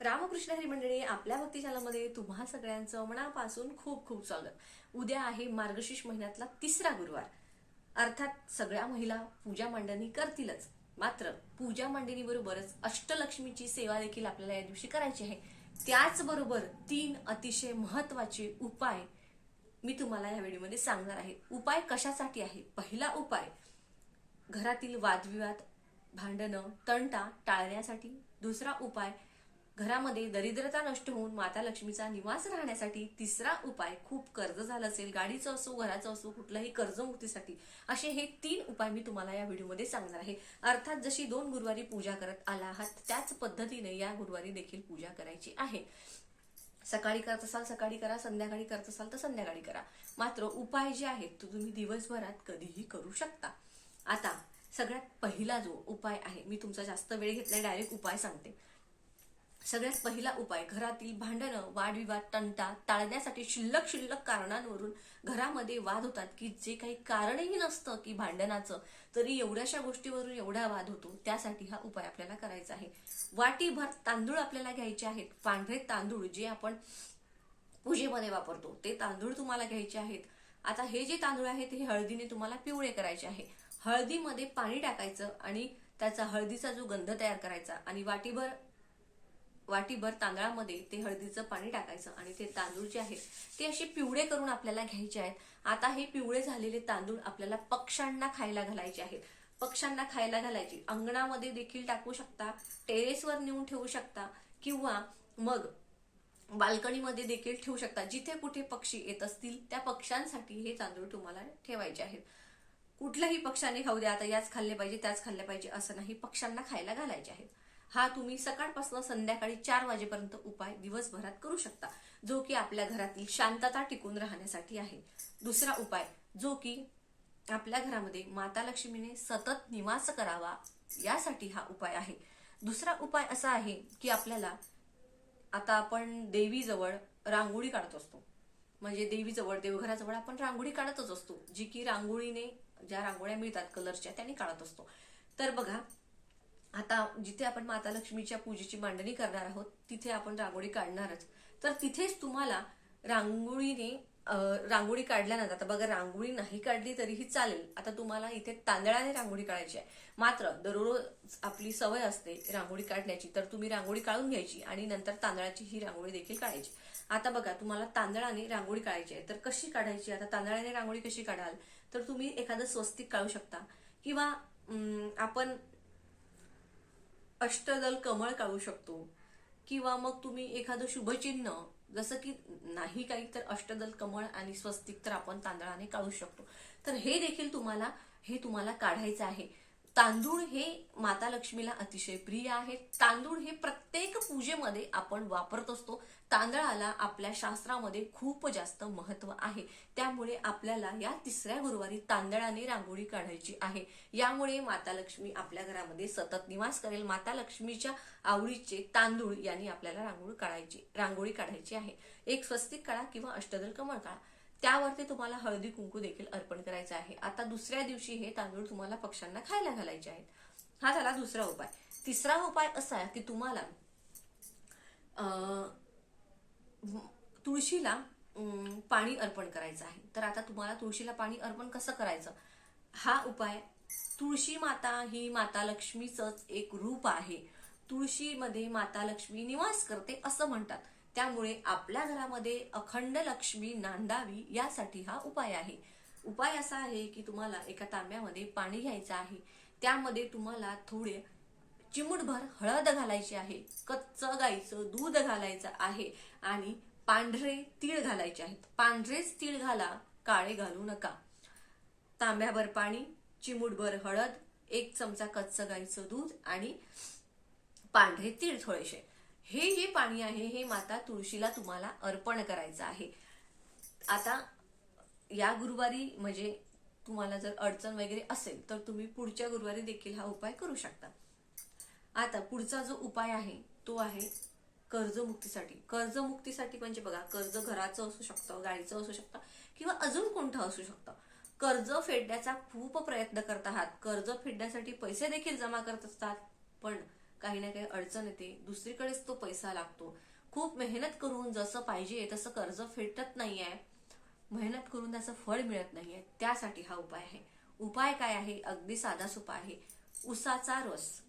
रामकृष्ण हरी मंडळी आपल्या भक्ती तुम्हा सगळ्यांचं मनापासून खूप खूप स्वागत. उद्या आहे मार्गशीर्ष महिन्यातला तिसरा गुरुवार. अर्थात सगळ्या महिला पूजा मांडणी करतीलच. मात्र पूजा मांडणी बरोबरच अष्टलक्ष्मीची सेवा देखील आपल्याला या दिवशी करायची आहे. त्याचबरोबर तीन अतिशय महत्त्वाचे उपाय मी तुम्हाला या व्हिडिओमध्ये सांगणार आहे. उपाय कशासाठी आहे? पहिला उपाय घरातील वादविवाद भांडणं तंटा टाळण्यासाठी. दुसरा उपाय घरामध्ये दरिद्रता नष्ट होऊन माता लक्ष्मीचा निवास राहण्यासाठी तिसरा उपाय खूप कर्ज झालं असेल गाडीचं असो घराचं असो कुठल्याही कर्जमुक्तीसाठी असे हे तीन उपाय मी तुम्हाला या व्हिडिओमध्ये सांगणार आहे. अर्थात जशी दोन गुरुवारी पूजा करत आला आहात त्याच पद्धतीने या गुरुवारी देखील पूजा करायची आहे. सकाळी करत असाल सकाळी करा संध्याकाळी करत असाल तर संध्याकाळी करा. मात्र उपाय जे आहेत तो तुम्ही दिवसभरात कधीही करू शकता. आता सगळ्यात पहिला जो उपाय आहे मी तुमचा जास्त वेळ घेतला डायरेक्ट उपाय सांगते. सगळ्यात पहिला उपाय घरातील भांडणं वादविवाद तंटा टाळण्यासाठी शिल्लक शिल्लक कारणांवरून घरामध्ये वाद होतात की जे काही कारणही नसतं की भांडणाचं तरी एवढ्याशा गोष्टीवरून एवढा वाद होतो त्यासाठी हा उपाय आपल्याला करायचा आहे. वाटीभर तांदूळ आपल्याला घ्यायचे आहेत. पांढरे तांदूळ जे आपण पूजेमध्ये वापरतो ते तांदूळ तुम्हाला घ्यायचे आहेत. आता हे जे तांदूळ आहेत हे हळदीने तुम्हाला पिवळे करायचे आहे. हळदीमध्ये पाणी टाकायचं आणि त्याचा हळदीचा जो गंध तयार करायचा आणि वाटीभर वाटीभर तांदळामध्ये ते हळदीचं पाणी टाकायचं आणि ते तांदूळ जे आहेत ते असे पिवळे करून आपल्याला घ्यायचे आहेत. आता हे पिवळे झालेले तांदूळ आपल्याला पक्ष्यांना खायला घालायचे आहेत. पक्ष्यांना खायला घालायचे. अंगणामध्ये देखील टाकू शकता टेरेसवर नेऊन ठेवू शकता किंवा मग बाल्कनीमध्ये देखील ठेवू शकता. जिथे कुठे पक्षी येत असतील त्या पक्ष्यांसाठी हे तांदूळ तुम्हाला ठेवायचे आहेत. कुठल्याही पक्षाने खाऊ द्या आता याच खाल्ले पाहिजे त्याच खाल्ले पाहिजे असं नाही. पक्ष्यांना खायला घालायचे आहेत. हा तुम्ही सकाळपासून संध्याकाळी चार वाजेपर्यंत उपाय दिवसभरात करू शकता जो की आपल्या घरातील शांतता टिकून राहण्यासाठी आहे. दुसरा उपाय जो की आपल्या घरामध्ये माता लक्ष्मीने सतत निवास करावा यासाठी हा उपाय आहे. दुसरा उपाय असा आहे की आपल्याला आता आपण देवीजवळ रांगोळी काढत असतो. म्हणजे देवीजवळ देवघराजवळ आपण रांगोळी काढतच असतो जी की रांगोळीने ज्या रांगोळ्या मिळतात कलरच्या त्याने काढत असतो. तर बघा आता जिथे आपण माता लक्ष्मीच्या पूजेची मांडणी करणार आहोत तिथे आपण रांगोळी काढणारच. तर तिथेच तुम्हाला रांगोळीने रांगोळी काढल्यानंतर आता बघा रांगोळी नाही काढली तरीही चालेल. आता तुम्हाला इथे तांदळाने रांगोळी काढायची आहे. मात्र दररोज आपली सवय असते रांगोळी काढण्याची. तर तुम्ही रांगोळी काढून घ्यायची आणि नंतर तांदळाची ही रांगोळी देखील काढायची. आता बघा तुम्हाला तांदळाने रांगोळी काढायची आहे. तर कशी काढायची? आता तांदळाने रांगोळी कशी काढाल? तर तुम्ही एखादं स्वस्तिक काढू शकता. किंवा आपण अष्टदल कमळ काढू शकतो. किंवा मग तुम्ही एखादं शुभचिन्ह जसं की नाही काही तर अष्टदल कमळ आणि स्वस्तिक तर आपण तांदळाने काढू शकतो. तर हे देखील तुम्हाला हे तुम्हाला काढायचं आहे. तांदूळ हे माता लक्ष्मीला अतिशय प्रिय आहे. तांदूळ हे प्रत्येक पूजेमध्ये आपण वापरत असतो. तांदळाला आपल्या शास्त्रामध्ये खूप जास्त महत्त्व आहे. त्यामुळे आपल्याला या तिसऱ्या गुरुवारी तांदळाने रांगोळी काढायची आहे. यामुळे माता लक्ष्मी आपल्या घरामध्ये सतत निवास करेल. माता लक्ष्मीच्या आवडीचे तांदूळ यांनी आपल्याला रांगोळी काढायची रांगोळी काढायची आहे. एक स्वस्तिक काळा किंवा अष्टदल कमळ काळा. त्यावरती तुम्हाला हळदी कुंकू देखील अर्पण करायचं आहे. आता दुसऱ्या दिवशी हे तांदूळ तुम्हाला पक्ष्यांना खायला घालायचे आहेत. हा झाला दुसरा उपाय. तिसरा उपाय असा आहे की तुम्हाला तुळशीला पाणी अर्पण करायचं आहे. तर आता तुम्हाला तुळशीला पाणी अर्पण कसं करायचं? हा उपाय तुळशी माता ही माता लक्ष्मीचंच एक रूप आहे. तुळशीमध्ये माता लक्ष्मी निवास करते असं म्हणतात. त्यामुळे आपल्या घरामध्ये अखंड लक्ष्मी नांदावी यासाठी हा उपाय आहे. उपाय असा आहे की तुम्हाला एका तांब्यामध्ये पाणी घ्यायचं आहे. त्यामध्ये तुम्हाला थोडे चिमूटभर हळद घालायची आहे कच्च गाईचं दूध घालायचं आहे आणि पांढरे तीळ घालायचे आहेत. पांढरेच तीळ घाला काळे घालू नका. तांब्याभर पाणी चिमूटभर हळद एक चमचा कच्च गाईचं दूध आणि पांढरे तीळ थोडेसे. हे जे पाणी आहे हे माता तुळशीला तुम्हाला अर्पण करायचं आहे. आता या गुरुवारी म्हणजे तुम्हाला जर अडचण वगैरे असेल तर तुम्ही पुढच्या गुरुवारी देखील हा उपाय करू शकता. आता पुढचा जो उपाय आहे तो आहे कर्जमुक्तीसाठी. कर्जमुक्तीसाठी म्हणजे बघा कर्ज घराचं असू शकतं गाडीचं असू शकतं किंवा अजून कोणतं असू शकतं. कर्ज फेडण्याचा खूप प्रयत्न करत आहात. कर्ज फेडण्यासाठी पैसे देखील जमा करत असतात. पण काही ना काही अडचण येते. दुसरीकडेच तो पैसा लागतो. खूप मेहनत करून जसं पाहिजे तसं कर्ज फेटत नाहीये. मेहनत करून त्याचं फळ मिळत नाहीये. त्यासाठी हा उपाय आहे. उपाय काय आहे? अगदी साधा सोपा आहे. उसाचा रस.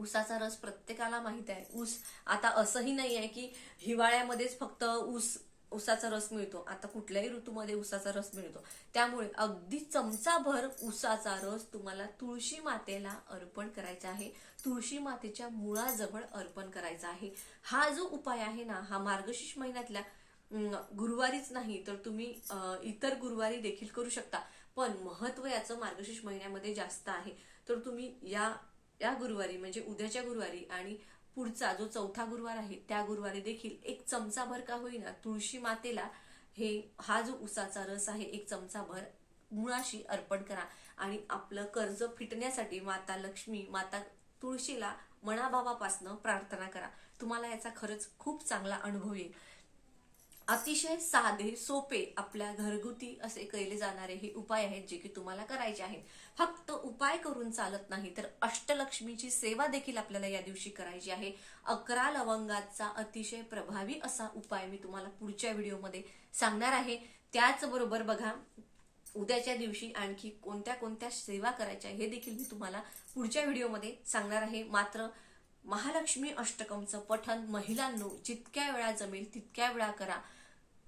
ऊसाचा रस प्रत्येकाला माहीत आहे. ऊस आता असंही नाही आहे की हिवाळ्यामध्येच फक्त ऊस ऊसाचा रस मिळतो. आता कुठल्याही ऋतूमध्ये उसाचा रस मिळतो. त्यामुळे अगदी चमचाभर ऊसाचा रस तुम्हाला तुळशी मातेला अर्पण करायचा आहे. तुळशी मातेच्या मुळाजवळ अर्पण करायचा आहे. हा जो उपाय आहे ना हा मार्गशीर्ष महिन्यातल्या गुरुवारीच नाही तर तुम्ही इतर गुरुवारी देखील करू शकता. पण महत्त्व याचं मार्गशीर्ष महिन्यामध्ये जास्त आहे. तर तुम्ही या या गुरुवारी म्हणजे उद्याच्या गुरुवारी आणि पुढचा जो चौथा गुरुवार आहे त्या गुरुवारी देखील एक चमचाभर का होईना तुळशी मातेला हे हा जो उसाचा रस आहे एक चमचाभर मुळाशी अर्पण करा. आणि आपलं कर्ज फिटण्यासाठी माता लक्ष्मी माता तुळशीला मनाभावापासनं प्रार्थना करा. तुम्हाला याचा खरंच खूप चांगला अनुभव येईल. अतिशय साधे सोपे आपल्या घरगुती असे केले जाणारे हे उपाय आहेत जे की तुम्हाला करायचे आहेत. फक्त उपाय करून चालत नाही तर अष्टलक्ष्मीची सेवा देखील आपल्याला या दिवशी करायची आहे. अकरा लवंगाचा अतिशय प्रभावी असा उपाय मी तुम्हाला पुढच्या व्हिडिओमध्ये सांगणार आहे. त्याचबरोबर बघा उद्याच्या दिवशी आणखी कोणत्या कोणत्या सेवा करायच्या हे देखील मी तुम्हाला पुढच्या व्हिडिओमध्ये सांगणार आहे. मात्र महालक्ष्मी अष्टकमचं पठन महिलांनो जितक्या वेळा जमेल तितक्या वेळा करा.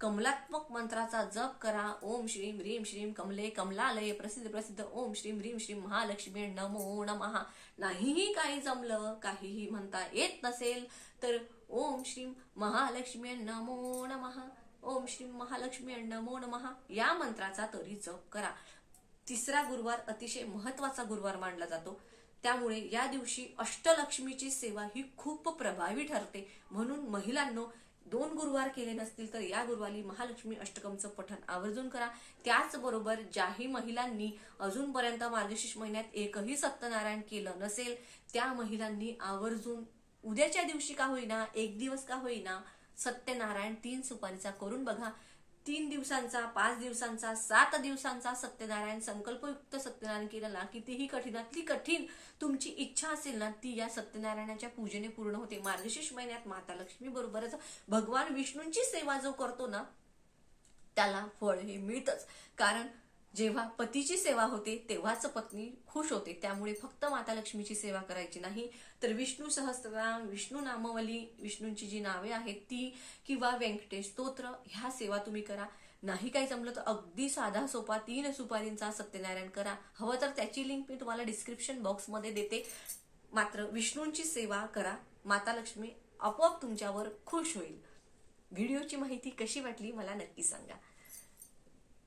कमलात्मक मंत्राचा जप करा. ओम श्रीम ह्रीम श्रीम कमले कमलालय प्रसिद्ध प्रसिद्ध. ओम श्रीम ह्रीम श्रीम महालक्ष्मी नमो नमहा नाहीही काही जमलं काहीही म्हणता येत नसेल तर ओम श्रीम महालक्ष्मी नमो नमहा ओम श्रीम महालक्ष्मी नमो नमहा या मंत्राचा तरी जप करा. तिसरा गुरुवार अतिशय महत्त्वाचा गुरुवार मानला जातो. त्यामुळे या दिवशी अष्टलक्ष्मीची सेवा ही खूप प्रभावी ठरते. म्हणून महिलांनो दोन गुरुवार केले नसतील तर या गुरुवारी महालक्ष्मी अष्टकमचं पठण आवर्जून करा. त्याचबरोबर ज्याही महिलांनी अजूनपर्यंत मार्गशीर्ष महिन्यात एकही सत्यनारायण केलं नसेल त्या महिलांनी आवर्जून उद्याच्या दिवशी का होईना एक दिवस का होईना सत्यनारायण तीन सुपारीचा करून बघा. तीन दिवसांचा पाच दिवसांचा सात दिवसांचा सत्यनारायण संकल्पयुक्त सत्यनारायण केलेला कितीही कठीणातली कठीण तुमची इच्छा असेल ना ती या सत्यनारायणाच्या पूजेने पूर्ण होते. मार्गशीर्ष महिन्यात माता लक्ष्मी बरोबरच भगवान विष्णूंची सेवा जो करतो ना त्याला फळ हे मिळतच. कारण जेव्हा पतीची सेवा होते तेव्हाच पत्नी खुश होते. त्यामुळे फक्त माता लक्ष्मीची सेवा करायची नाही तर विष्णू सहस्त्रनाम विष्णू नामवली विष्णूंची जी नावे आहेत ती किंवा व्यंकटेश स्तोत्र ह्या सेवा तुम्ही करा. नाही काही जमलं तर अगदी साधा सोपा तीन सुपारींचा सत्यनारायण करा. हवं तर त्याची लिंक मी तुम्हाला डिस्क्रिप्शन बॉक्समध्ये देते. मात्र विष्णूंची सेवा करा. माता लक्ष्मी आपोआप तुमच्यावर खुश होईल. व्हिडिओची माहिती कशी वाटली मला नक्की सांगा.